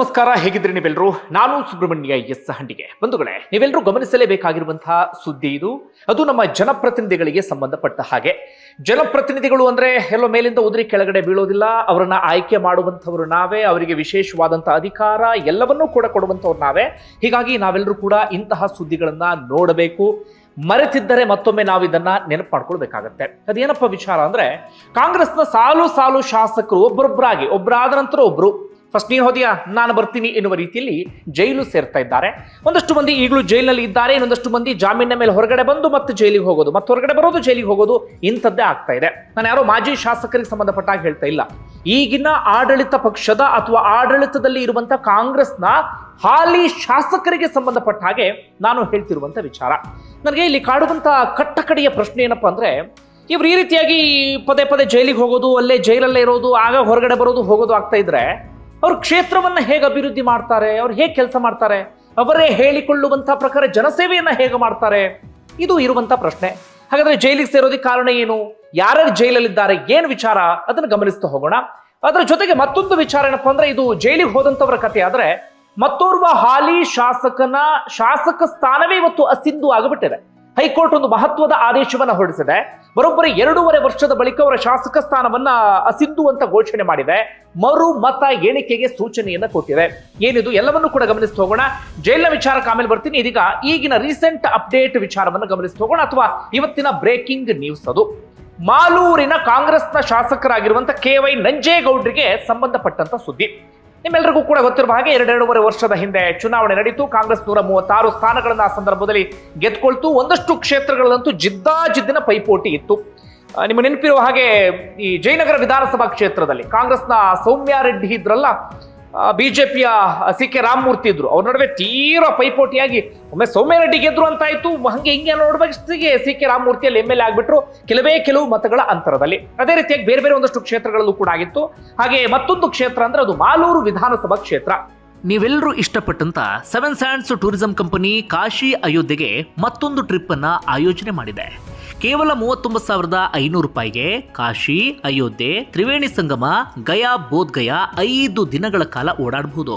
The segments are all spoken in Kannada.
ನಮಸ್ಕಾರ ಹೇಗಿದ್ರೆ ನೀವೆಲ್ಲರೂ ನಾನು ಸುಬ್ರಹ್ಮಣ್ಯ ಎಸ್ ಹಂಡಿಗೆ. ಬಂಧುಗಳೇ ನೀವೆಲ್ಲರೂ ಗಮನಿಸಲೇಬೇಕಾಗಿರುವಂತಹ ಸುದ್ದಿ ಇದು. ಅದು ನಮ್ಮ ಜನಪ್ರತಿನಿಧಿಗಳಿಗೆ ಸಂಬಂಧಪಟ್ಟ ಹಾಗೆ. ಜನಪ್ರತಿನಿಧಿಗಳು ಅಂದ್ರೆ ಎಲ್ಲೋ ಮೇಲಿಂದ ಉದುರಿ ಕೆಳಗಡೆ ಬೀಳೋದಿಲ್ಲ. ಅವರನ್ನ ಆಯ್ಕೆ ಮಾಡುವಂಥವ್ರು ನಾವೇ, ಅವರಿಗೆ ವಿಶೇಷವಾದಂತಹ ಅಧಿಕಾರ ಎಲ್ಲವನ್ನೂ ಕೂಡ ಕೊಡುವಂಥವ್ರು ನಾವೇ. ಹೀಗಾಗಿ ನಾವೆಲ್ಲರೂ ಕೂಡ ಇಂತಹ ಸುದ್ದಿಗಳನ್ನ ನೋಡಬೇಕು. ಮರೆತಿದ್ದರೆ ಮತ್ತೊಮ್ಮೆ ನಾವು ಇದನ್ನ ನೆನಪು ಮಾಡ್ಕೊಳ್ಬೇಕಾಗತ್ತೆ ಅದೇನಪ್ಪ ವಿಚಾರ ಅಂದ್ರೆ, ಕಾಂಗ್ರೆಸ್ನ ಸಾಲು ಸಾಲು ಶಾಸಕರು ಒಬ್ಬರೊಬ್ಬರಾಗಿ ಒಬ್ಬರಾದ ನಂತರ ಒಬ್ರು ಫಸ್ಟ್ ನೀನು ಹೋದಿಯಾ ನಾನು ಬರ್ತೀನಿ ಎನ್ನುವ ರೀತಿಯಲ್ಲಿ ಜೈಲು ಸೇರ್ತಾ ಇದ್ದಾರೆ. ಒಂದಷ್ಟು ಮಂದಿ ಈಗಲೂ ಜೈಲಿನಲ್ಲಿ ಇದ್ದಾರೆ, ಇನ್ನೊಂದಷ್ಟು ಮಂದಿ ಜಾಮೀನಿನ ಮೇಲೆ ಹೊರಗಡೆ ಬಂದು ಮತ್ತೆ ಜೈಲಿಗೆ ಹೋಗೋದು, ಮತ್ತೆ ಹೊರಗಡೆ ಬರೋದು ಜೈಲಿಗೆ ಹೋಗೋದು ಇಂಥದ್ದೇ ಆಗ್ತಾ ಇದೆ. ನಾನು ಯಾರೋ ಮಾಜಿ ಶಾಸಕರಿಗೆ ಸಂಬಂಧಪಟ್ಟಾಗ ಹೇಳ್ತಾ ಇಲ್ಲ. ಈಗಿನ ಆಡಳಿತ ಪಕ್ಷದ ಅಥವಾ ಆಡಳಿತದಲ್ಲಿ ಇರುವಂತಹ ಕಾಂಗ್ರೆಸ್ನ ಹಾಲಿ ಶಾಸಕರಿಗೆ ಸಂಬಂಧಪಟ್ಟ ಹಾಗೆ ನಾನು ಹೇಳ್ತಿರುವಂತ ವಿಚಾರ. ನನಗೆ ಇಲ್ಲಿ ಕಾಡುವಂತ ಕಟ್ಟಕಡೆಯ ಪ್ರಶ್ನೆ ಏನಪ್ಪಾ ಅಂದ್ರೆ, ಇವ್ರು ಈ ರೀತಿಯಾಗಿ ಪದೇ ಪದೇ ಜೈಲಿಗೆ ಹೋಗೋದು, ಅಲ್ಲೇ ಜೈಲಲ್ಲೇ ಇರೋದು, ಆಗ ಹೊರಗಡೆ ಬರೋದು, ಹೋಗೋದು ಆಗ್ತಾ ಇದ್ರೆ ಅವ್ರ ಕ್ಷೇತ್ರವನ್ನ ಹೇಗೆ ಅಭಿವೃದ್ಧಿ ಮಾಡ್ತಾರೆ, ಅವ್ರು ಹೇಗೆ ಕೆಲಸ ಮಾಡ್ತಾರೆ, ಅವರೇ ಹೇಳಿಕೊಳ್ಳುವಂಥ ಪ್ರಕಾರ ಜನಸೇವೆಯನ್ನ ಹೇಗೆ ಮಾಡ್ತಾರೆ, ಇದು ಇರುವಂಥ ಪ್ರಶ್ನೆ. ಹಾಗಾದ್ರೆ ಜೈಲಿಗೆ ಸೇರೋದಕ್ಕೆ ಕಾರಣ ಏನು? ಯಾರ್ಯಾರು ಜೈಲಲ್ಲಿದ್ದಾರೆ, ಏನು ವಿಚಾರ? ಅದನ್ನು ಗಮನಿಸ್ತಾ ಹೋಗೋಣ. ಅದರ ಜೊತೆಗೆ ಮತ್ತೊಂದು ವಿಚಾರ ಏನಪ್ಪ ಅಂದ್ರೆ ಇದು ಜೈಲಿಗೆ ಹೋದಂಥವರ ಕಥೆ ಆದರೆ ಮತ್ತೋರ್ವ ಹಾಲಿ ಶಾಸಕನ, ಶಾಸಕ ಸ್ಥಾನವೇ ಇವತ್ತು ಅಸಿಂಧು ಆಗಿಬಿಟ್ಟಿದೆ. ಹೈಕೋರ್ಟ್ ಒಂದು ಮಹತ್ವದ ಆದೇಶವನ್ನು ಹೊರಡಿಸಿದೆ. ಬರೋಬ್ಬರಿ ಎರಡೂವರೆ ವರ್ಷದ ಬಳಿಕ ಅವರ ಶಾಸಕ ಸ್ಥಾನವನ್ನ ಅಸಿದ್ದು ಅಂತ ಘೋಷಣೆ ಮಾಡಿದೆ. ಮರು ಮತ ಎಣಿಕೆಗೆ ಸೂಚನೆಯನ್ನ ಕೊಟ್ಟಿದೆ. ಏನಿದು ಎಲ್ಲವನ್ನೂ ಕೂಡ ಗಮನಿಸ್ತಾ ಹೋಗೋಣ. ಜೈಲಿನ ವಿಚಾರಕ್ಕೆ ಆಮೇಲೆ ಬರ್ತೀನಿ. ಇದೀಗ ಈಗಿನ ರೀಸೆಂಟ್ ಅಪ್ಡೇಟ್ ವಿಚಾರವನ್ನು ಗಮನಿಸ್ತಾ ಹೋಗೋಣ ಅಥವಾ ಇವತ್ತಿನ ಬ್ರೇಕಿಂಗ್ ನ್ಯೂಸ್ ಅದು. ಮಾಲೂರಿನ ಕಾಂಗ್ರೆಸ್ನ ಶಾಸಕರಾಗಿರುವಂತಹ ಕೆ ವೈ ನಂಜೇಗೌಡರಿಗೆ ಸಂಬಂಧಪಟ್ಟಂತ ಸುದ್ದಿ. ನಿಮ್ಮೆಲ್ಲರಿಗೂ ಕೂಡ ಗೊತ್ತಿರುವ ಹಾಗೆ ಎರಡೆರಡೂವರೆ ವರ್ಷದ ಹಿಂದೆ ಚುನಾವಣೆ ನಡೀತು. ಕಾಂಗ್ರೆಸ್ ನೂರ ಮೂವತ್ತಾರು ಸ್ಥಾನಗಳನ್ನು ಆ ಸಂದರ್ಭದಲ್ಲಿ ಗೆದ್ಕೊಳ್ತು. ಒಂದಷ್ಟು ಕ್ಷೇತ್ರಗಳಲ್ಲಂತೂ ಜಿದ್ದಾಜಿದ್ದಿನ ಪೈಪೋಟಿ ಇತ್ತು. ನಿಮ್ಮ ನೆನಪಿರುವ ಹಾಗೆ ಈ ಜಯನಗರ ವಿಧಾನಸಭಾ ಕ್ಷೇತ್ರದಲ್ಲಿ ಕಾಂಗ್ರೆಸ್ನ ಸೌಮ್ಯ ರೆಡ್ಡಿ ಜೆ ಪಿಯ ಸಿ ಕೆ ರಾಮಮೂರ್ತಿ ಇದ್ರು. ಅವ್ರ ನಡುವೆ ತೀರಾ ಪೈಪೋಟಿಯಾಗಿ ಒಮ್ಮೆ ಸೌಮ್ಯ ರೆಡ್ಡಿ ಗೆದ್ರು ಅಂತಾಯ್ತು ಹಂಗೆ ಹಿಂಗೆ ನೋಡ್ಬೇಕಿಗೆ ಸಿ ಕೆ ರಾಮಮೂರ್ತಿಯಲ್ಲಿ ಎಂ ಎಲ್ ಎ ಆಗ್ಬಿಟ್ರು. ಕೆಲವೇ ಕೆಲವು ಮತಗಳ ಅಂತರದಲ್ಲಿ. ಅದೇ ರೀತಿಯಾಗಿ ಬೇರೆ ಬೇರೆ ಒಂದಷ್ಟು ಕ್ಷೇತ್ರಗಳಲ್ಲೂ ಕೂಡ ಆಗಿತ್ತು. ಹಾಗೆ ಮತ್ತೊಂದು ಕ್ಷೇತ್ರ ಅಂದ್ರೆ ಅದು ಮಾಲೂರು ವಿಧಾನಸಭಾ ಕ್ಷೇತ್ರ. ನೀವೆಲ್ಲರೂ ಇಷ್ಟಪಟ್ಟಂತ seven sands tourism company Kashi ಅಯೋಧ್ಯೆಗೆ ಮತ್ತೊಂದು ಟ್ರಿಪ್ ಅನ್ನ ಆಯೋಜನೆ ಮಾಡಿದೆ. ಕೇವಲ ಮೂವತ್ತೊಂಬತ್ತು ಸಾವಿರದ ಐನೂರು ರೂಪಾಯಿಗೆ ಕಾಶಿ, ಅಯೋಧ್ಯೆ, ತ್ರಿವೇಣಿ ಸಂಗಮ, ಗಯಾ ಬೋಧ್ ಗಯಾ ಐದು ದಿನಗಳ ಕಾಲ ಓಡಾಡಬಹುದು.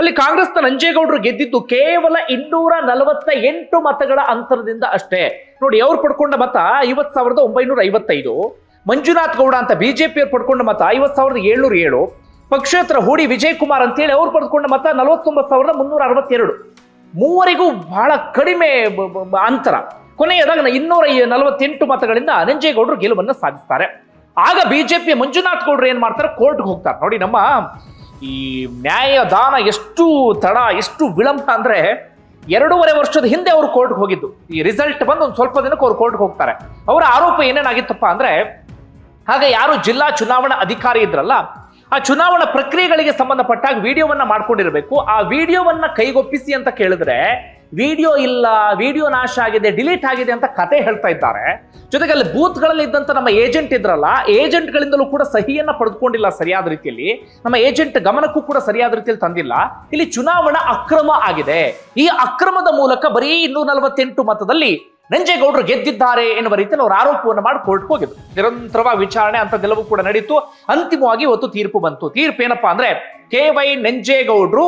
ಅಲ್ಲಿ ಕಾಂಗ್ರೆಸ್ನ ನಂಜೇಗೌಡರು ಗೆದ್ದಿದ್ದು ಕೇವಲ ಇನ್ನೂರ ನಲವತ್ತ ಎಂಟು ಮತಗಳ ಅಂತರದಿಂದ ಅಷ್ಟೇ. ನೋಡಿ, ಅವ್ರು ಪಡ್ಕೊಂಡ ಮತ ಐವತ್ ಸಾವಿರದ ಒಂಬೈನೂರ ಐವತ್ತೈದು, ಮಂಜುನಾಥ್ ಗೌಡ ಅಂತ ಬಿಜೆಪಿ ಅವ್ರು ಪಡ್ಕೊಂಡ ಮತ ಐವತ್ ಸಾವಿರದ ಏಳ್ನೂರ ಏಳು, ಪಕ್ಷೇತರ ಹೂಡಿ ವಿಜಯ್ ಕುಮಾರ್ ಅಂತೇಳಿ ಅವ್ರು ಪಡ್ಕೊಂಡ ಮತ ನಲವತ್ತೊಂಬತ್ತು ಸಾವಿರದ ಮುನ್ನೂರ ಅರವತ್ತೆರಡು. ಮೂವರಿಗೂ ಬಹಳ ಕಡಿಮೆ ಅಂತರ. ಕೊನೆಯದಾಗ ಇನ್ನೂರ ನಲವತ್ತೆಂಟು ಮತಗಳಿಂದ ನಂಜೇಗೌಡರು ಗೆಲುವನ್ನು ಸಾಧಿಸ್ತಾರೆ. ಆಗ ಬಿಜೆಪಿ ಮಂಜುನಾಥ್ ಗೌಡರು ಏನ್ ಮಾಡ್ತಾರೆ? ಕೋರ್ಟ್ಗೆ ಹೋಗ್ತಾರೆ. ನೋಡಿ, ನಮ್ಮ ಈ ನ್ಯಾಯದಾನ ಎಷ್ಟು ತಡ, ಎಷ್ಟು ವಿಳಂಬ ಅಂದ್ರೆ ಎರಡೂವರೆ ವರ್ಷದ ಹಿಂದೆ ಅವರು ಕೋರ್ಟ್ಗೆ ಹೋಗಿದ್ದು. ಈ ರಿಸಲ್ಟ್ ಬಂದು ಒಂದು ಸ್ವಲ್ಪ ದಿನಕ್ಕೆ ಅವ್ರು ಕೋರ್ಟ್ಗೆ ಹೋಗ್ತಾರೆ. ಅವರ ಆರೋಪ ಏನೇನಾಗಿತ್ತಪ್ಪ ಅಂದ್ರೆ, ಹಾಗೆ ಯಾರು ಜಿಲ್ಲಾ ಚುನಾವಣಾ ಅಧಿಕಾರಿ ಇದ್ರಲ್ಲ, ಆ ಚುನಾವಣಾ ಪ್ರಕ್ರಿಯೆಗಳಿಗೆ ಸಂಬಂಧಪಟ್ಟಾಗ ವಿಡಿಯೋವನ್ನ ಮಾಡ್ಕೊಂಡಿರಬೇಕು. ಆ ವಿಡಿಯೋವನ್ನ ಕೈಗೊಪ್ಪಿಸಿ ಅಂತ ಕೇಳಿದ್ರೆ ವಿಡಿಯೋ ಇಲ್ಲ, ವಿಡಿಯೋ ನಾಶ ಆಗಿದೆ, ಡಿಲೀಟ್ ಆಗಿದೆ ಅಂತ ಕತೆ ಹೇಳ್ತಾ ಇದ್ದಾರೆ. ಜೊತೆಗೆ ಅಲ್ಲಿ ಬೂತ್ಗಳಲ್ಲಿ ಇದ್ದಂತ ನಮ್ಮ ಏಜೆಂಟ್ ಇದ್ರಲ್ಲ, ಏಜೆಂಟ್ಗಳಿಂದಲೂ ಕೂಡ ಸಹಿಯನ್ನು ಪಡೆದುಕೊಂಡಿಲ್ಲ ಸರಿಯಾದ ರೀತಿಯಲ್ಲಿ. ನಮ್ಮ ಏಜೆಂಟ್ ಗಮನಕ್ಕೂ ಕೂಡ ಸರಿಯಾದ ರೀತಿಯಲ್ಲಿ ತಂದಿಲ್ಲ. ಇಲ್ಲಿ ಚುನಾವಣಾ ಅಕ್ರಮ ಆಗಿದೆ. ಈ ಅಕ್ರಮದ ಮೂಲಕ ಬರೀ ಇನ್ನೂರ ನಲವತ್ತೆಂಟು ಮತದಲ್ಲಿ ನಂಜೇಗೌಡರು ಗೆದ್ದಿದ್ದಾರೆ ಎನ್ನುವ ರೀತಿಯಲ್ಲಿ ಅವರು ಆರೋಪವನ್ನು ಮಾಡಿ ಕೋರ್ಟ್ಗೆ ಹೋಗಿದ್ರು ನಿರಂತರವಾಗಿ ವಿಚಾರಣೆ ಅಂತದೆಲ್ಲವೂ ಕೂಡ ನಡೀತು. ಅಂತಿಮವಾಗಿ ಇವತ್ತು ತೀರ್ಪು ಬಂತು. ತೀರ್ಪು ಏನಪ್ಪಾ ಅಂದ್ರೆ ಕೆ ವೈ ನಂಜೇಗೌಡರು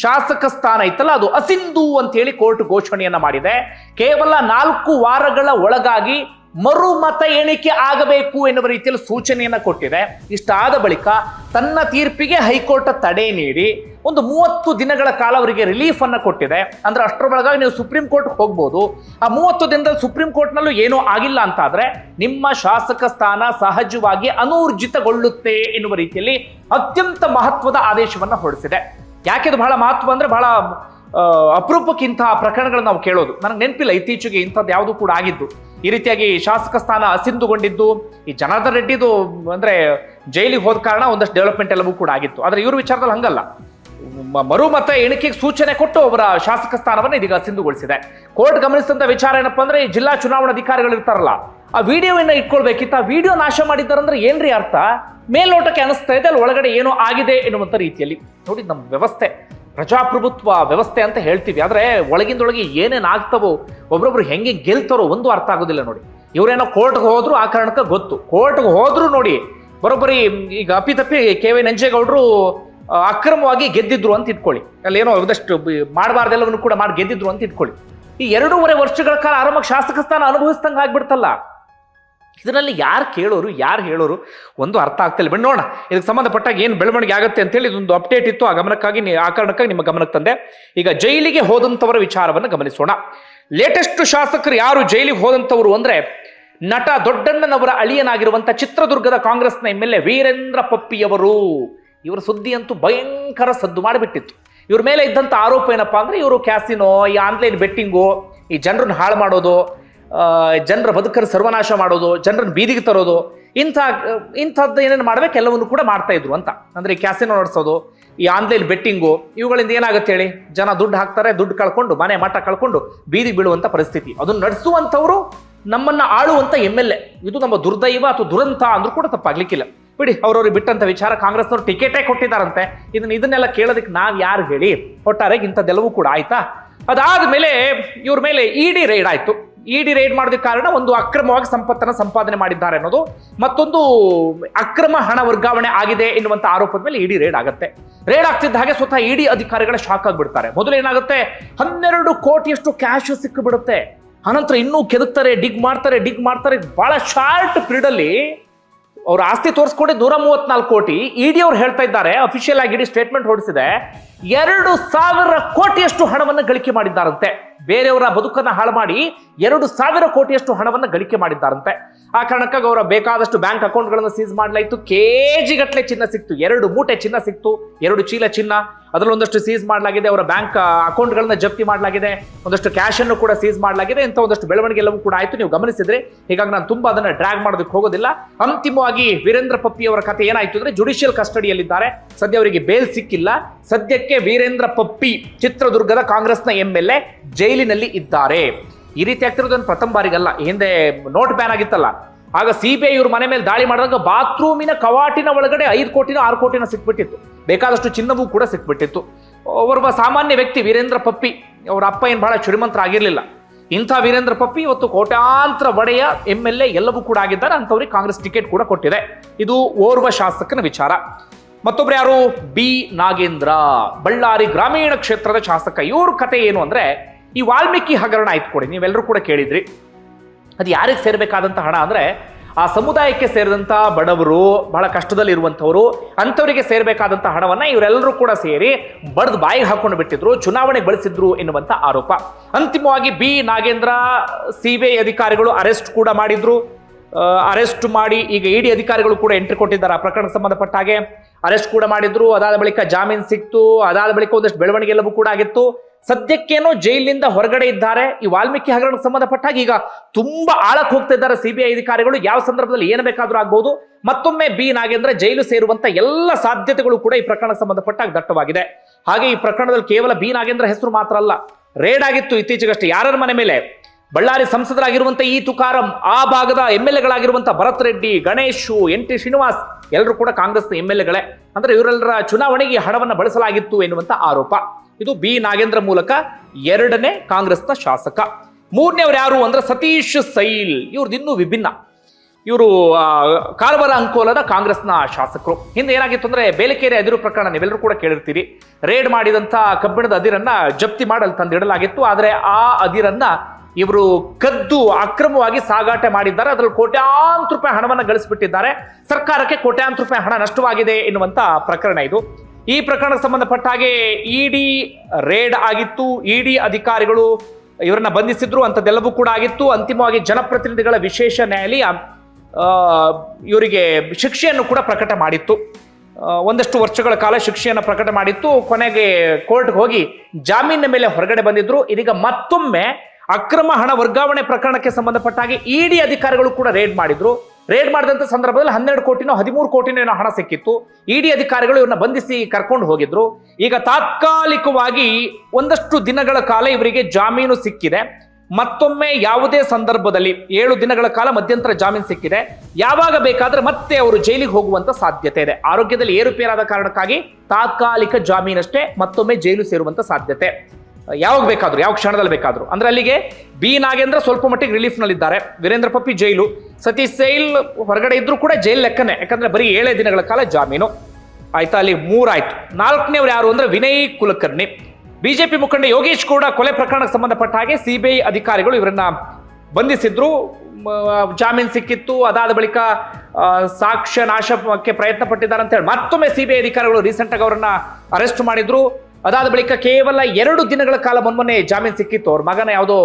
ಶಾಸಕ ಸ್ಥಾನ ಇತ್ತಲ್ಲ ಅದು ಅಸಿಂಧು ಅಂತ ಹೇಳಿ ಕೋರ್ಟ್ ಘೋಷಣೆಯನ್ನ ಮಾಡಿದೆ. ಕೇವಲ ನಾಲ್ಕು ವಾರಗಳ ಒಳಗಾಗಿ ಮರು ಮತ ಎಣಿಕೆ ಆಗಬೇಕು ಎನ್ನುವ ರೀತಿಯಲ್ಲಿ ಸೂಚನೆಯನ್ನ ಕೊಟ್ಟಿದೆ. ಇಷ್ಟಾದ ಬಳಿಕ ತನ್ನ ತೀರ್ಪಿಗೆ ಹೈಕೋರ್ಟ್ ತಡೆ ನೀಡಿ ಒಂದು ಮೂವತ್ತು ದಿನಗಳ ಕಾಲ ಅವರಿಗೆ ರಿಲೀಫ್ ಅನ್ನು ಕೊಟ್ಟಿದೆ. ಅಂದ್ರೆ ಅಷ್ಟರೊಳಗಾಗಿ ನೀವು ಸುಪ್ರೀಂ ಕೋರ್ಟ್ ಹೋಗ್ಬೋದು. ಆ ಮೂವತ್ತು ದಿನದಲ್ಲಿ ಸುಪ್ರೀಂ ಕೋರ್ಟ್ನಲ್ಲೂ ಏನೂ ಆಗಿಲ್ಲ ಅಂತಾದ್ರೆ ನಿಮ್ಮ ಶಾಸಕ ಸ್ಥಾನ ಸಹಜವಾಗಿ ಅನೂರ್ಜಿತಗೊಳ್ಳುತ್ತೆ ಎನ್ನುವ ರೀತಿಯಲ್ಲಿ ಅತ್ಯಂತ ಮಹತ್ವದ ಆದೇಶವನ್ನ ಹೊರಡಿಸಿದೆ. ಯಾಕೆ ಇದು ಬಹಳ ಮಹತ್ವ ಅಂದರೆ ಬಹಳ ಅಪರೂಪಕ್ಕೆ ಇಂತಹ ಪ್ರಕರಣಗಳನ್ನ ನಾವು ಕೇಳೋದು. ನನಗೆ ನೆನಪಿಲ್ಲ, ಇತ್ತೀಚೆಗೆ ಇಂಥದ್ದು ಯಾವುದು ಕೂಡ ಆಗಿದ್ದು. ಈ ರೀತಿಯಾಗಿ ಶಾಸಕ ಸ್ಥಾನ ಅಸಿಂಧುಗೊಂಡಿದ್ದು, ಈ ಜನಾರ್ದನ್ ರೆಡ್ಡಿದು ಅಂದ್ರೆ ಜೈಲಿಗೆ ಹೋದ ಕಾರಣ ಒಂದಷ್ಟು ಡೆವಲಪ್ಮೆಂಟ್ ಎಲ್ಲವೂ ಕೂಡ ಆಗಿತ್ತು. ಆದರೆ ಇವ್ರ ವಿಚಾರದಲ್ಲಿ ಹಂಗಲ್ಲ. ಮರು ಮತ ಎಣಿಕೆಗೆ ಸೂಚನೆ ಕೊಟ್ಟು ಅವರ ಶಾಸಕ ಸ್ಥಾನವನ್ನು ಇದೀಗ ಸಿಂಧುಗೊಳಿಸಿದೆ ಕೋರ್ಟ್ ಗಮನಿಸಿದಂಥ ವಿಚಾರ ಏನಪ್ಪಾ ಅಂದ್ರೆ ಈ ಜಿಲ್ಲಾ ಚುನಾವಣಾಧಿಕಾರಿಗಳು ಇರ್ತಾರಲ್ಲ ಆ ವಿಡಿಯೋವನ್ನ ಇಟ್ಕೊಳ್ಬೇಕಿತ್ತು. ಆ ವಿಡಿಯೋ ನಾಶ ಮಾಡಿದ್ದಾರಂದ್ರೆ ಏನ್ರಿ ಅರ್ಥ? ಮೇಲ್ನೋಟಕ್ಕೆ ಅನಿಸ್ತಾ ಇದೆ, ಅಲ್ಲಿ ಒಳಗಡೆ ಏನೋ ಆಗಿದೆ ಎನ್ನುವಂಥ ರೀತಿಯಲ್ಲಿ. ನೋಡಿ, ನಮ್ಮ ವ್ಯವಸ್ಥೆ, ಪ್ರಜಾಪ್ರಭುತ್ವ ವ್ಯವಸ್ಥೆ ಅಂತ ಹೇಳ್ತೀವಿ. ಆದ್ರೆ ಒಳಗಿಂದೊಳಗೆ ಏನೇನು ಆಗ್ತವೋ, ಒಬ್ರೊಬ್ರು ಹೆಂಗೆ ಗೆಲ್ತಾರೋ ಒಂದು ಅರ್ಥ ಆಗೋದಿಲ್ಲ ನೋಡಿ. ಇವರೇನೋ ಕೋರ್ಟ್ಗೆ ಹೋದ್ರು ಆ ಕಾರಣಕ್ಕೆ ಗೊತ್ತು. ಕೋರ್ಟ್ಗೆ ಹೋದ್ರು ನೋಡಿ, ಬರೋಬ್ಬರಿ ಈಗ ಅಪ್ಪಿತಪ್ಪಿ ಕೆ ವೈ ನಂಜೇಗೌಡರು ಅಕ್ರಮವಾಗಿ ಗೆದ್ದಿದ್ರು ಅಂತ ಇಟ್ಕೊಳ್ಳಿ. ಅಲ್ಲೇನೋ ಒಂದಷ್ಟು ಮಾಡಬಾರ್ದೆಲ್ಲವನ್ನು ಕೂಡ ಮಾಡಿ ಗೆದ್ದಿದ್ರು ಅಂತ ಇಟ್ಕೊಳ್ಳಿ. ಈ ಎರಡೂವರೆ ವರ್ಷಗಳ ಕಾಲ ಆರಾಮಾಗಿ ಶಾಸಕ ಸ್ಥಾನ ಅನುಭವಿಸ್ದಂಗೆ ಆಗ್ಬಿಡ್ತಲ್ಲ. ಇದರಲ್ಲಿ ಯಾರು ಕೇಳೋರು, ಯಾರು ಹೇಳೋರು ಒಂದು ಅರ್ಥ ಆಗ್ತಿಲ್ಲ. ಬಟ್ ನೋಡೋಣ. ಇದಕ್ಕೆ ಸಂಬಂಧಪಟ್ಟಾಗ ಏನು ಬೆಳವಣಿಗೆ ಆಗುತ್ತೆ ಅಂತೇಳಿ ಇದೊಂದು ಅಪ್ಡೇಟ್ ಇತ್ತು. ಆ ಗಮನಕ್ಕಾಗಿ ಆ ಕಾರಣಕ್ಕಾಗಿ ನಿಮ್ಮ ಗಮನಕ್ಕೆ ತಂದೆ. ಈಗ ಜೈಲಿಗೆ ಹೋದಂಥವರ ವಿಚಾರವನ್ನು ಗಮನಿಸೋಣ. ಲೇಟೆಸ್ಟ್ ಶಾಸಕರು ಯಾರು ಜೈಲಿಗೆ ಹೋದಂಥವರು ಅಂದರೆ ನಟ ದೊಡ್ಡಣ್ಣನವರ ಅಳಿಯನಾಗಿರುವಂಥ ಚಿತ್ರದುರ್ಗದ ಕಾಂಗ್ರೆಸ್ನ ಎಂ ಎಲ್ ಎ ವೀರೇಂದ್ರ ಪಪ್ಪಿಯವರು. ಇವರ ಸುದ್ದಿ ಅಂತೂ ಭಯಂಕರ ಸದ್ದು ಮಾಡಿಬಿಟ್ಟಿತ್ತು. ಇವ್ರ ಮೇಲೆ ಇದ್ದಂಥ ಆರೋಪ ಏನಪ್ಪಾ ಅಂದರೆ ಇವರು ಕ್ಯಾಸಿನೋ, ಈ ಆನ್ಲೈನ್ ಬೆಟ್ಟಿಂಗು, ಈ ಜನರನ್ನ ಹಾಳು ಮಾಡೋದು ಜನರ ಬದುಕನ್ನು ಸರ್ವನಾಶ ಮಾಡೋದು, ಜನರನ್ನ ಬೀದಿಗೆ ತರೋದು, ಇಂಥ, ಇಂಥದ್ದು ಏನೇನು ಮಾಡಬೇಕು ಎಲ್ಲವನ್ನು ಕೂಡ ಮಾಡ್ತಾ ಇದ್ರು ಅಂತ. ಅಂದರೆ ಕ್ಯಾಸಿನೋ ನಡೆಸೋದು, ಈ ಆನ್ಲೈನ್ ಬೆಟ್ಟಿಂಗು, ಇವುಗಳಿಂದ ಏನಾಗುತ್ತೆ ಹೇಳಿ? ಜನ ದುಡ್ಡು ಹಾಕ್ತಾರೆ, ದುಡ್ಡು ಕಳ್ಕೊಂಡು, ಮನೆ ಮಠ ಕಳ್ಕೊಂಡು ಬೀದಿಗೆ ಬೀಳುವಂಥ ಪರಿಸ್ಥಿತಿ. ಅದನ್ನು ನಡೆಸುವಂಥವ್ರು ನಮ್ಮನ್ನು ಆಳುವಂಥ ಎಂ ಎಲ್ ಎ. ಇದು ನಮ್ಮ ದುರ್ದೈವ ಅಥವಾ ದುರಂತ ಅಂದ್ರೂ ಕೂಡ ತಪ್ಪಾಗ್ಲಿಕ್ಕಿಲ್ಲ. ಬಿಡಿ ಅವ್ರವ್ರಿಗೆ ಬಿಟ್ಟಂಥ ವಿಚಾರ ಕಾಂಗ್ರೆಸ್ನವ್ರು ಟಿಕೆಟೇ ಕೊಟ್ಟಿದ್ದಾರಂತೆ. ಇದನ್ನ, ಇದನ್ನೆಲ್ಲ ಕೇಳೋದಕ್ಕೆ ನಾವು ಯಾರು ಹೇಳಿ? ಒಟ್ಟಾರೆ ಇಂಥದ್ದೆಲ್ಲವೂ ಕೂಡ ಆಯ್ತಾ? ಅದಾದ್ಮೇಲೆ ಇವ್ರ ಮೇಲೆ ಇಡಿ ರೈಡ್ ಆಯ್ತು. ಇಡಿ ರೈಡ್ ಮಾಡಿದ ಕಾರಣ ಒಂದು ಅಕ್ರಮವಾಗಿ ಸಂಪತ್ತನ್ನು ಸಂಪಾದನೆ ಮಾಡಿದ್ದಾರೆ ಅನ್ನೋದು. ಮತ್ತೊಂದು ಅಕ್ರಮ ಹಣ ವರ್ಗಾವಣೆ ಆಗಿದೆ ಎನ್ನುವಂಥ ಆರೋಪದ ಮೇಲೆ ಇಡಿ ರೈಡ್ ಆಗುತ್ತೆ. ರೇಡ್ ಆಗ್ತಿದ್ದ ಹಾಗೆ ಸ್ವತಃ ಇಡಿ ಅಧಿಕಾರಿಗಳ ಶಾಕ್ ಆಗಿಬಿಡ್ತಾರೆ. ಮೊದಲು ಏನಾಗುತ್ತೆ? ಹನ್ನೆರಡು ಕೋಟಿಯಷ್ಟು ಕ್ಯಾಶ್ ಸಿಕ್ಕಿಬಿಡುತ್ತೆ. ಅನಂತರ ಇನ್ನೂ ಕೆದಕ್ತಾರೆ ಡಿಗ್ ಮಾಡ್ತಾರೆ ಡಿಗ್ ಮಾಡ್ತಾರೆ. ಬಹಳ ಶಾರ್ಟ್ ಪೀರಿಯಡ್ ಅಲ್ಲಿ ಅವ್ರ ಆಸ್ತಿ ತೋರಿಸ್ಕೊಂಡು ನೂರ ಮೂವತ್ನಾಲ್ಕು ಕೋಟಿ ಇಡಿ ಅವ್ರು ಹೇಳ್ತಾ ಇದ್ದಾರೆ ಅಫಿಷಿಯಲ್ ಆಗಿ ಇಡಿ ಸ್ಟೇಟ್ಮೆಂಟ್ ಹೊರಡಿಸಿದೆ. ಎರಡು ಸಾವಿರ ಕೋಟಿಯಷ್ಟು ಹಣವನ್ನು ಗಳಿಕೆ ಮಾಡಿದ್ದಾರಂತೆ. ಬೇರೆಯವರ ಬದುಕನ್ನ ಹಾಳು ಮಾಡಿ ಎರಡು ಸಾವಿರ ಕೋಟಿಯಷ್ಟು ಹಣವನ್ನು ಗಳಿಕೆ ಮಾಡಿದ್ದಾರಂತೆ. ಆ ಕಾರಣಕ್ಕಾಗಿ ಅವರ ಬೇಕಾದಷ್ಟು ಬ್ಯಾಂಕ್ ಅಕೌಂಟ್ಗಳನ್ನು ಸೀಸ್ ಮಾಡಲಾಯಿತು. ಕೆಜಿ ಗಟ್ಟಲೆ ಚಿನ್ನ ಸಿಕ್ತು. ಎರಡು ಮೂಟೆ ಚಿನ್ನ ಸಿಕ್ತು. ಎರಡು ಚೀಲ ಚಿನ್ನ. ಅದರಲ್ಲಿ ಒಂದಷ್ಟು ಸೀಸ್ ಮಾಡಲಾಗಿದೆ, ಅವರ ಬ್ಯಾಂಕ್ ಅಕೌಂಟ್ಗಳನ್ನ ಜಪ್ತಿ ಮಾಡಲಾಗಿದೆ, ಒಂದಷ್ಟು ಕ್ಯಾಶ್ ಅನ್ನು ಕೂಡ ಸೀಸ್ ಮಾಡಲಾಗಿದೆ, ಇಂಥ ಒಂದಷ್ಟು ಬೆಳವಣಿಗೆ ಎಲ್ಲವೂ ಕೂಡ ಆಯ್ತು, ನೀವು ಗಮನಿಸಿದ್ರೆ. ಹೀಗಾಗಿ ನಾನು ತುಂಬಾ ಅದನ್ನ ಡ್ರ್ಯಾಗ್ ಮಾಡೋದಕ್ಕೆ ಹೋಗೋದಿಲ್ಲ. ಅಂತಿಮವಾಗಿ ವೀರೇಂದ್ರ ಪಪ್ಪಿ ಅವರ ಕಥೆ ಏನಾಯ್ತು ಅಂದ್ರೆ ಜುಡಿಷಿಯಲ್ ಕಸ್ಟಡಿಯಲ್ಲಿದ್ದಾರೆ ಸದ್ಯ ಅವರಿಗೆ ಬೇಲ್ ಸಿಕ್ಕಿಲ್ಲ. ಸದ್ಯಕ್ಕೆ ವೀರೇಂದ್ರ ಪಪ್ಪಿ ಚಿತ್ರದುರ್ಗದ ಕಾಂಗ್ರೆಸ್ನ ಎಂ ಎಲ್ ಎ ಜೈಲಿನಲ್ಲಿ ಇದ್ದಾರೆ. ಈ ರೀತಿ ಆಗ್ತಿರೋದನ್ನು ಪ್ರಥಮ ಬಾರಿಗಲ್ಲ ಹಿಂದೆ ನೋಟ್ ಬ್ಯಾನ್ ಆಗಿತ್ತಲ್ಲ. ಆಗ ಸಿ ಬಿ ಐ ಇವ್ರ ಮನೆ ಮೇಲೆ ದಾಳಿ ಮಾಡಿದಾಗ ಬಾತ್ರೂಮಿನ ಕವಾಟಿನ ಒಳಗಡೆ ಐದು ಕೋಟಿನ, ಆರು ಕೋಟಿನ ಸಿಕ್ಬಿಟ್ಟಿತ್ತು. ಬೇಕಾದಷ್ಟು ಚಿನ್ನವೂ ಕೂಡ ಸಿಕ್ಬಿಟ್ಟಿತ್ತು. ಓರ್ವ ಸಾಮಾನ್ಯ ವ್ಯಕ್ತಿ ವೀರೇಂದ್ರ ಪಪ್ಪಿ, ಅವರ ಅಪ್ಪ ಏನು ಬಹಳ ಶ್ರೀಮಂತರಾಗಿರ್ಲಿಲ್ಲ ಇಂಥ ವೀರೇಂದ್ರ ಪಪ್ಪಿ ಇವತ್ತು ಕೋಟ್ಯಾಂತರ ಒಡೆಯ ಎಂ ಎಲ್ ಎ ಎಲ್ಲವೂ ಕೂಡ ಆಗಿದ್ದಾರೆ, ಅಂಥವ್ರಿಗೆ ಕಾಂಗ್ರೆಸ್ ಟಿಕೆಟ್ ಕೂಡ ಕೊಟ್ಟಿದೆ. ಇದು ಓರ್ವ ಶಾಸಕನ ವಿಚಾರ. ಮತ್ತೊಬ್ರು ಯಾರು? ಬಿ. ನಾಗೇಂದ್ರ. ಬಳ್ಳಾರಿ ಗ್ರಾಮೀಣ ಕ್ಷೇತ್ರದ ಶಾಸಕ. ಇವ್ರ ಕತೆ ಏನು ಅಂದ್ರೆ, ಈ ವಾಲ್ಮೀಕಿ ಹಗರಣ ಆಯ್ತು ಕೊಡಿ, ನೀವೆಲ್ಲರೂ ಕೂಡ ಕೇಳಿದ್ರಿ. ಅದು ಯಾರಿಗೆ ಸೇರಬೇಕಾದಂಥ ಹಣ ಅಂದರೆ ಆ ಸಮುದಾಯಕ್ಕೆ ಸೇರಿದಂಥ ಬಡವರು, ಬಹಳ ಕಷ್ಟದಲ್ಲಿ ಇರುವಂಥವರು ಅಂಥವರಿಗೆ ಸೇರಬೇಕಾದಂಥ ಹಣವನ್ನು ಇವರೆಲ್ಲರೂ ಕೂಡ ಸೇರಿ ಬಡ್ದು ಬಾಯಿಗೆ ಹಾಕೊಂಡು ಬಿಟ್ಟಿದ್ರು ಚುನಾವಣೆಗೆ ಬಳಸಿದ್ರು ಎನ್ನುವಂಥ ಆರೋಪ. ಅಂತಿಮವಾಗಿ B. Nagendra C B I ಅಧಿಕಾರಿಗಳು ಅರೆಸ್ಟ್ ಕೂಡ ಮಾಡಿದ್ರು. ಅರೆಸ್ಟ್ ಮಾಡಿ ಈಗ ಇಡಿ ಅಧಿಕಾರಿಗಳು ಕೂಡ ಎಂಟ್ರಿ ಕೊಟ್ಟಿದ್ದಾರೆ ಆ ಪ್ರಕರಣಕ್ಕೆ ಸಂಬಂಧಪಟ್ಟ ಹಾಗೆ. ಅರೆಸ್ಟ್ ಕೂಡ ಮಾಡಿದ್ರು. ಅದಾದ ಬಳಿಕ ಜಾಮೀನು ಸಿಕ್ತು. ಅದಾದ ಬಳಿಕ ಒಂದಷ್ಟು ಬೆಳವಣಿಗೆ ಎಲ್ಲವೂ ಕೂಡ ಆಗಿತ್ತು. ಸದ್ಯಕ್ಕೇನೋ ಜೈಲಿನಿಂದ ಹೊರಗಡೆ ಇದ್ದಾರೆ. ಈ ವಾಲ್ಮೀಕಿ ಹಗರಣಕ್ಕೆ ಸಂಬಂಧಪಟ್ಟ ಈಗ ತುಂಬಾ ಆಳಕ್ಕೆ ಹೋಗ್ತಾ ಇದ್ದಾರೆ ಸಿಬಿಐ ಅಧಿಕಾರಿಗಳು. ಯಾವ ಸಂದರ್ಭದಲ್ಲಿ ಏನು ಬೇಕಾದ್ರೂ ಆಗ್ಬಹುದು ಮತ್ತೊಮ್ಮೆ ಬಿ ನಾಗೇಂದ್ರ ಜೈಲು ಸೇರುವಂತ ಎಲ್ಲ ಸಾಧ್ಯತೆಗಳು ಕೂಡ ಈ ಪ್ರಕರಣಕ್ಕೆ ಸಂಬಂಧಪಟ್ಟಾಗ ದಟ್ಟವಾಗಿದೆ. ಹಾಗೆ ಈ ಪ್ರಕರಣದಲ್ಲಿ ಕೇವಲ ಬಿ ನಾಗೇಂದ್ರ ಹೆಸರು ಮಾತ್ರ ಅಲ್ಲ, ರೇಡ್ ಆಗಿತ್ತು ಇತ್ತೀಚೆಗಷ್ಟೇ. ಯಾರರ ಮನೆ ಮೇಲೆ? ಬಳ್ಳಾರಿ ಸಂಸದರಾಗಿರುವಂತ ಈ ತುಕಾರಂ ಆ ಭಾಗದ ಎಂ ಎಲ್ ಎಗಳಾಗಿರುವಂತ ಭರತ್ ರೆಡ್ಡಿ, ಗಣೇಶು, ಎನ್ ಟಿ ಶ್ರೀನಿವಾಸ್, ಎಲ್ಲರೂ ಕೂಡ ಕಾಂಗ್ರೆಸ್ನ ಎಂ ಎಲ್ ಎಗಳೇ ಅಂದ್ರೆ ಇವರೆಲ್ಲರ ಚುನಾವಣೆಗೆ ಹಣವನ್ನು ಬಳಸಲಾಗಿತ್ತು ಎನ್ನುವಂತ ಆರೋಪ. ಇದು ಬಿ ನಾಗೇಂದ್ರ ಮೂಲಕ ಎರಡನೇ ಕಾಂಗ್ರೆಸ್ನ ಶಾಸಕ. ಮೂರನೇವ್ರು ಯಾರು ಅಂದ್ರೆ ಸತೀಶ್ ಸೈಲ್. ಇವ್ರದ್ದು ಇನ್ನೂ ವಿಭಿನ್ನ. ಇವರು ಕಾರವಾರ ಅಂಕೋಲದ ಕಾಂಗ್ರೆಸ್ನ ಶಾಸಕರು. ಹಿಂದೆ ಏನಾಗಿತ್ತು ಅಂದ್ರೆ ಬೇಲೆಕೇರಿ ಅದಿರು ಪ್ರಕರಣ ನೀವೆಲ್ಲರೂ ಕೂಡ ಕೇಳಿರ್ತೀರಿ. ರೇಡ್ ಮಾಡಿದಂತ ಕಬ್ಬಿಣದ ಅದಿರನ್ನ ಜಪ್ತಿ ಮಾಡಲು ತಂದಿಡಲಾಗಿತ್ತು. ಆದರೆ ಆ ಅದಿರನ್ನ ಇವರು ಕದ್ದು ಅಕ್ರಮವಾಗಿ ಸಾಗಾಟ ಮಾಡಿದ್ದಾರೆ. ಅದರಲ್ಲಿ ಕೋಟ್ಯಾಂತರ ರೂಪಾಯಿ ಹಣವನ್ನು ಗಳಿಸಿಬಿಟ್ಟಿದ್ದಾರೆ. ಸರ್ಕಾರಕ್ಕೆ ಕೋಟ್ಯಾಂತರ ರೂಪಾಯಿ ಹಣ ನಷ್ಟವಾಗಿದೆ ಎನ್ನುವಂತ ಪ್ರಕರಣ ಇದು. ಈ ಪ್ರಕರಣಕ್ಕೆ ಸಂಬಂಧಪಟ್ಟ ಹಾಗೆ ಇಡಿ ರೇಡ್ ಆಗಿತ್ತು, ಇಡಿ ಅಧಿಕಾರಿಗಳು ಇವರನ್ನ ಬಂಧಿಸಿದ್ರು, ಅಂಥದ್ದೆಲ್ಲವೂ ಕೂಡ ಆಗಿತ್ತು. ಅಂತಿಮವಾಗಿ ಜನಪ್ರತಿನಿಧಿಗಳ ವಿಶೇಷ ನ್ಯಾಯಾಲಯ ಇವರಿಗೆ ಶಿಕ್ಷೆಯನ್ನು ಕೂಡ ಪ್ರಕಟ ಮಾಡಿತ್ತು. ಒಂದಷ್ಟು ವರ್ಷಗಳ ಕಾಲ ಶಿಕ್ಷೆಯನ್ನು ಪ್ರಕಟ ಮಾಡಿತ್ತು. ಕೊನೆಗೆ ಕೋರ್ಟ್ಗೆ ಹೋಗಿ ಜಾಮೀನಿನ ಮೇಲೆ ಹೊರಗಡೆ ಬಂದಿದ್ರು. ಇದೀಗ ಮತ್ತೊಮ್ಮೆ ಅಕ್ರಮ ಹಣ ವರ್ಗಾವಣೆ ಪ್ರಕರಣಕ್ಕೆ ಸಂಬಂಧಪಟ್ಟ ಹಾಗೆ ಇಡಿ ಅಧಿಕಾರಿಗಳು ಕೂಡ ರೇಡ್ ಮಾಡಿದ್ರು. ರೇಡ್ ಮಾಡಿದಂತ ಸಂದರ್ಭದಲ್ಲಿ ಹನ್ನೆರಡು ಕೋಟಿನೋ ಹದಿಮೂರು ಕೋಟಿನೋ ಹಣ ಸಿಕ್ಕಿತ್ತು. ಇಡಿ ಅಧಿಕಾರಿಗಳು ಇವ್ರನ್ನ ಬಂಧಿಸಿ ಕರ್ಕೊಂಡು ಹೋಗಿದ್ರು. ಈಗ ತಾತ್ಕಾಲಿಕವಾಗಿ ಒಂದಷ್ಟು ದಿನಗಳ ಕಾಲ ಇವರಿಗೆ ಜಾಮೀನು ಸಿಕ್ಕಿದೆ. ಮತ್ತೊಮ್ಮೆ ಯಾವುದೇ ಸಂದರ್ಭದಲ್ಲಿ ಏಳು ದಿನಗಳ ಕಾಲ ಮಧ್ಯಂತರ ಜಾಮೀನು ಸಿಕ್ಕಿದೆ. ಯಾವಾಗ ಬೇಕಾದ್ರೆ ಮತ್ತೆ ಅವರು ಜೈಲಿಗೆ ಹೋಗುವಂತ ಸಾಧ್ಯತೆ ಇದೆ. ಆರೋಗ್ಯದಲ್ಲಿ ಏರುಪೇರಾದ ಕಾರಣಕ್ಕಾಗಿ ತಾತ್ಕಾಲಿಕ ಜಾಮೀನಷ್ಟೇ ಮತ್ತೊಮ್ಮೆ ಜೈಲು ಸೇರುವಂತ ಸಾಧ್ಯತೆ. ಯಾವಾಗ ಬೇಕಾದ್ರು ಯಾವ ಕ್ಷಣದಲ್ಲಿ ಬೇಕಾದರೂ. ಅಂದ್ರೆ ಅಲ್ಲಿಗೆ ಬಿ ನಾಗೇಂದ್ರ ಸ್ವಲ್ಪ ಮಟ್ಟಿಗೆ ರಿಲೀಫ್ ನಲ್ಲಿದ್ದಾರೆ. ವೀರೇಂದ್ರ ಪಪ್ಪಿ ಜೈಲು. ಸತೀಶ್ ಸೈಲ್ ಹೊರಗಡೆ ಇದ್ದರೂ ಕೂಡ ಜೈಲ್ ಲೆಕ್ಕನೆ. ಯಾಕಂದ್ರೆ ಬರೀ ಏಳೇ ದಿನಗಳ ಕಾಲ ಜಾಮೀನು. ಆಯ್ತಾ, ಅಲ್ಲಿ ಮೂರಾಯ್ತು. ನಾಲ್ಕನೇವ್ರು ಯಾರು ಅಂದ್ರೆ ವಿನಯ್ ಕುಲಕರ್ಣಿ. ಬಿಜೆಪಿ ಮುಖಂಡ ಯೋಗೇಶ್ ಕೂಡ ಕೊಲೆ ಪ್ರಕರಣಕ್ಕೆ ಸಂಬಂಧಪಟ್ಟ ಹಾಗೆ ಸಿಬಿಐ ಅಧಿಕಾರಿಗಳು ಇವರನ್ನ ಬಂಧಿಸಿದ್ರು. ಜಾಮೀನು ಸಿಕ್ಕಿತ್ತು. ಅದಾದ ಬಳಿಕ ಸಾಕ್ಷ್ಯ ನಾಶಕ್ಕೆ ಪ್ರಯತ್ನ ಪಟ್ಟಿದ್ದಾರೆ ಅಂತ ಹೇಳಿ ಮತ್ತೊಮ್ಮೆ ಸಿಬಿಐ ಅಧಿಕಾರಿಗಳು ರೀಸೆಂಟ್ ಆಗಿ ಅವರನ್ನ ಅರೆಸ್ಟ್ ಮಾಡಿದ್ರು. ಅದಾದ ಬಳಿಕ ಕೇವಲ ಎರಡು ದಿನಗಳ ಕಾಲ ಮೊನ್ನೆ ಜಾಮೀನು ಸಿಕ್ಕಿತ್ತು. ಅವ್ರ ಮಗನ ಯಾವುದೋ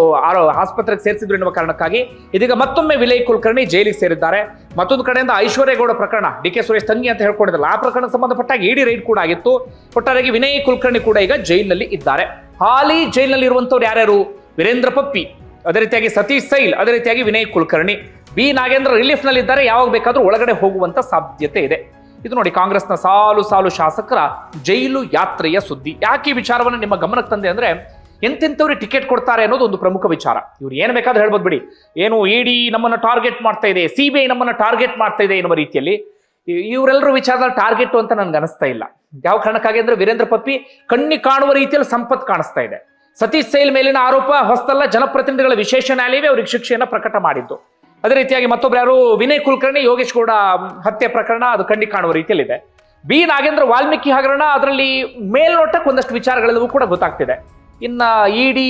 ಆಸ್ಪತ್ರೆಗೆ ಸೇರಿಸಿದ್ರು ಎನ್ನುವ ಕಾರಣಕ್ಕಾಗಿ. ಇದೀಗ ಮತ್ತೊಮ್ಮೆ ವಿಲಯ್ ಕುಲಕರ್ಣಿ ಜೈಲಿಗೆ ಸೇರಿದ್ದಾರೆ. ಮತ್ತೊಂದು ಕಡೆಯಿಂದ ಐಶ್ವರ್ಯಗೌಡ ಪ್ರಕರಣ. ಡಿ ಕೆ ಸುರೇಶ್ ತಂಗಿ ಅಂತ ಹೇಳ್ಕೊಂಡಿದ್ದಲ್ಲ ಆ ಪ್ರಕರಣ ಸಂಬಂಧಪಟ್ಟಾಗಿ ಇಡಿ ರೈಡ್ ಕೂಡ ಆಗಿತ್ತು. ಒಟ್ಟಾರೆಯಾಗಿ ವಿನಯ್ ಕುಲಕರ್ಣಿ ಕೂಡ ಈಗ ಜೈಲಿನಲ್ಲಿ ಇದ್ದಾರೆ. ಹಾಲಿ ಜೈಲಿನಲ್ಲಿ ಇರುವಂತವ್ರು ಯಾರ್ಯಾರು? ವೀರೇಂದ್ರ ಪಪ್ಪಿ, ಅದೇ ರೀತಿಯಾಗಿ ಸತೀಶ್ ಸೈಲ್, ಅದೇ ರೀತಿಯಾಗಿ ವಿನಯ್ ಕುಲಕರ್ಣಿ. ಬಿ ನಾಗೇಂದ್ರ ರಿಲೀಫ್ನಲ್ಲಿದ್ದಾರೆ, ಯಾವಾಗ ಬೇಕಾದರೂ ಒಳಗಡೆ ಹೋಗುವಂತ ಸಾಧ್ಯತೆ ಇದೆ. ಇದು ನೋಡಿ ಕಾಂಗ್ರೆಸ್ನ ಸಾಲು ಸಾಲು ಶಾಸಕರ ಜೈಲು ಯಾತ್ರೆಯ ಸುದ್ದಿ. ಯಾಕೆ ಈ ವಿಚಾರವನ್ನು ನಿಮ್ಮ ಗಮನಕ್ಕೆ ತಂದೆ ಅಂದ್ರೆ ಎಂತೆಂಥವ್ರಿಗೆ ಟಿಕೆಟ್ ಕೊಡ್ತಾರೆ ಅನ್ನೋದು ಒಂದು ಪ್ರಮುಖ ವಿಚಾರ. ಇವ್ರು ಏನು ಬೇಕಾದ್ರೂ ಹೇಳ್ಬೋದು ಬಿಡಿ. ಏನು ಇಡಿ ನಮ್ಮನ್ನು ಟಾರ್ಗೆಟ್ ಮಾಡ್ತಾ ಇದೆ, ಸಿ ಬಿ ಐ ನಮ್ಮನ್ನು ಟಾರ್ಗೆಟ್ ಮಾಡ್ತಾ ಇದೆ ಎನ್ನುವ ರೀತಿಯಲ್ಲಿ ಇವರೆಲ್ಲರೂ ವಿಚಾರದಲ್ಲಿ ಟಾರ್ಗೆಟ್ ಅಂತ ನನ್ಗೆ ಅನಿಸ್ತಾ ಇಲ್ಲ. ಯಾವ ಕಾರಣಕ್ಕಾಗಿ ಅಂದ್ರೆ ವೀರೇಂದ್ರ ಪಪ್ಪಿ ಕಣ್ಣಿ ಕಾಣುವ ರೀತಿಯಲ್ಲಿ ಸಂಪತ್ತು ಕಾಣಿಸ್ತಾ ಇದೆ. ಸತೀಶ್ ಸೈಲ್ ಮೇಲಿನ ಆರೋಪ, ಹೊಸ್ತಲ್ಲ ಜನಪ್ರತಿನಿಧಿಗಳ ವಿಶೇಷ ನ್ಯಾಯಾಲಯವೇ ಅವರಿಗೆ ಶಿಕ್ಷೆಯನ್ನು ಪ್ರಕಟ ಮಾಡಿದ್ದು. ಅದೇ ರೀತಿಯಾಗಿ ಮತ್ತೊಬ್ರು ಯಾರು? ವಿನಯ್ ಕುಲಕರ್ಣಿ, ಯೋಗೇಶ್ ಗೌಡ ಹತ್ಯೆ ಪ್ರಕರಣ ಅದು ಕಂಡಿ ಕಾಣುವ ರೀತಿಯಲ್ಲಿದೆ. ಬಿ ನಾಗೇಂದ್ರ, ವಾಲ್ಮೀಕಿ ಹಗರಣ, ಅದರಲ್ಲಿ ಮೇಲ್ನೋಟಕ್ಕೆ ಒಂದಷ್ಟು ವಿಚಾರಗಳೆಲ್ಲವೂ ಕೂಡ ಗೊತ್ತಾಗ್ತಿದೆ. ಇನ್ನ ಇಡಿ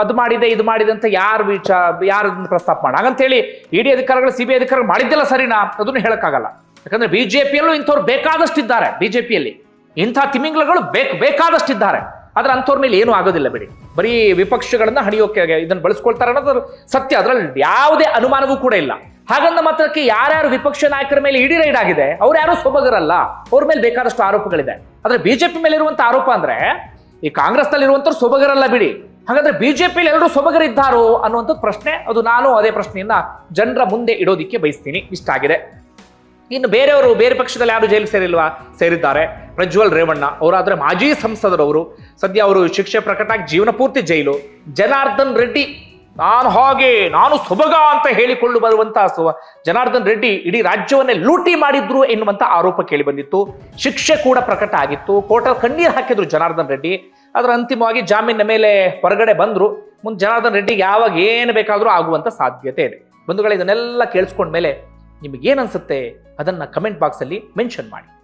ಅದು ಮಾಡಿದೆ, ಇದು ಮಾಡಿದೆ ಅಂತ ಯಾರು ವಿಚಾರ ಯಾರು ಪ್ರಸ್ತಾಪ ಮಾಡ, ಹಾಗಂತೇಳಿ ಇಡಿ ಅಧಿಕಾರಿಗಳು ಸಿ ಬಿ ಅಧಿಕಾರಿಗಳು ಮಾಡಿದ್ದೆಲ್ಲ ಸರಿನಾ? ಅದನ್ನು ಹೇಳಕ್ಕಾಗಲ್ಲ. ಯಾಕಂದ್ರೆ ಬಿಜೆಪಿಯಲ್ಲೂ ಇಂಥವ್ರು ಬೇಕಾದಷ್ಟಿದ್ದಾರೆ ಬಿಜೆಪಿಯಲ್ಲಿ ಇಂಥ ತಿಮಿಂಗ್ಲಗಳು ಬೇಕು, ಬೇಕಾದಷ್ಟಿದ್ದಾರೆ. ಆದ್ರೆ ಅಂಥವ್ರ ಮೇಲೆ ಏನೂ ಆಗೋದಿಲ್ಲ ಬಿಡಿ. ಬರೀ ವಿಪಕ್ಷಗಳನ್ನ ಹಣಿಯೋಕೆ ಇದನ್ನು ಬಳಸ್ಕೊಳ್ತಾರೆ ಅನ್ನೋದು ಸತ್ಯ. ಅದರಲ್ಲಿ ಯಾವುದೇ ಅನುಮಾನವೂ ಕೂಡ ಇಲ್ಲ. ಹಾಗಂದ ಮಾತ್ರಕ್ಕೆ ಯಾರ್ಯಾರು ವಿಪಕ್ಷ ನಾಯಕರ ಮೇಲೆ ಇಡಿ ರೈಡ್ ಆಗಿದೆ, ಅವ್ರು ಯಾರು ಸೊಬಗರಲ್ಲ. ಅವ್ರ ಮೇಲೆ ಬೇಕಾದಷ್ಟು ಆರೋಪಗಳಿದೆ. ಆದ್ರೆ ಬಿಜೆಪಿ ಮೇಲೆ ಇರುವಂತ ಆರೋಪ ಅಂದ್ರೆ, ಈ ಕಾಂಗ್ರೆಸ್ನಲ್ಲಿ ಇರುವಂತವ್ರು ಸೊಬಗರಲ್ಲ ಬಿಡಿ. ಹಾಗಾದ್ರೆ ಬಿಜೆಪಿ ಎಲ್ಲರೂ ಸೊಬಗರಿದ್ದಾರೋ ಅನ್ನುವಂಥದ್ದು ಪ್ರಶ್ನೆ. ಅದು ನಾನು ಅದೇ ಪ್ರಶ್ನೆಯನ್ನ ಜನರ ಮುಂದೆ ಇಡೋದಿಕ್ಕೆ ಬಯಸ್ತೀನಿ. ಇಷ್ಟ ಆಗಿದೆ. ಇನ್ನು ಬೇರೆಯವರು ಬೇರೆ ಪಕ್ಷದಲ್ಲಿ ಯಾರು ಜೈಲು ಸೇರಿಲ್ವಾ? ಸೇರಿದ್ದಾರೆ. ಪ್ರಜ್ವಲ್ ರೇವಣ್ಣ ಅವರಾದ್ರೆ ಮಾಜಿ ಸಂಸದರವರು, ಸದ್ಯ ಅವರು ಶಿಕ್ಷೆ ಪ್ರಕಟ ಆಗಿ ಜೀವನ ಪೂರ್ತಿ ಜೈಲು. ಜನಾರ್ದನ್ ರೆಡ್ಡಿ, ನಾನು ಹಾಗೆ, ನಾನು ಸೊಬಗ ಅಂತ ಹೇಳಿಕೊಂಡು ಬರುವಂತಹ ಜನಾರ್ದನ್ ರೆಡ್ಡಿ ಇಡೀ ರಾಜ್ಯವನ್ನೇ ಲೂಟಿ ಮಾಡಿದ್ರು ಎನ್ನುವಂತ ಆರೋಪ ಕೇಳಿ ಬಂದಿತ್ತು. ಶಿಕ್ಷೆ ಕೂಡ ಪ್ರಕಟ ಆಗಿತ್ತು. ಕೋರ್ಟಲ್ಲಿ ಕಣ್ಣೀರು ಹಾಕಿದ್ರು ಜನಾರ್ದನ್ ರೆಡ್ಡಿ. ಅದರ ಅಂತಿಮವಾಗಿ ಜಾಮೀನಿನ ಮೇಲೆ ಹೊರಗಡೆ ಬಂದ್ರು. ಮುಂದೆ ಜನಾರ್ದನ್ ರೆಡ್ಡಿಗೆ ಯಾವಾಗ ಏನು ಬೇಕಾದರೂ ಆಗುವಂತ ಸಾಧ್ಯತೆ ಇದೆ. ಬಂಧುಗಳು, ಇದನ್ನೆಲ್ಲ ಕೇಳಿಸ್ಕೊಂಡ್ಮೇಲೆ ನಿಮಗೆ ಏನನ್ಸುತ್ತೆ ಅದನ್ನು ಕಮೆಂಟ್ ಬಾಕ್ಸಲ್ಲಿ ಮೆನ್ಷನ್ ಮಾಡಿ.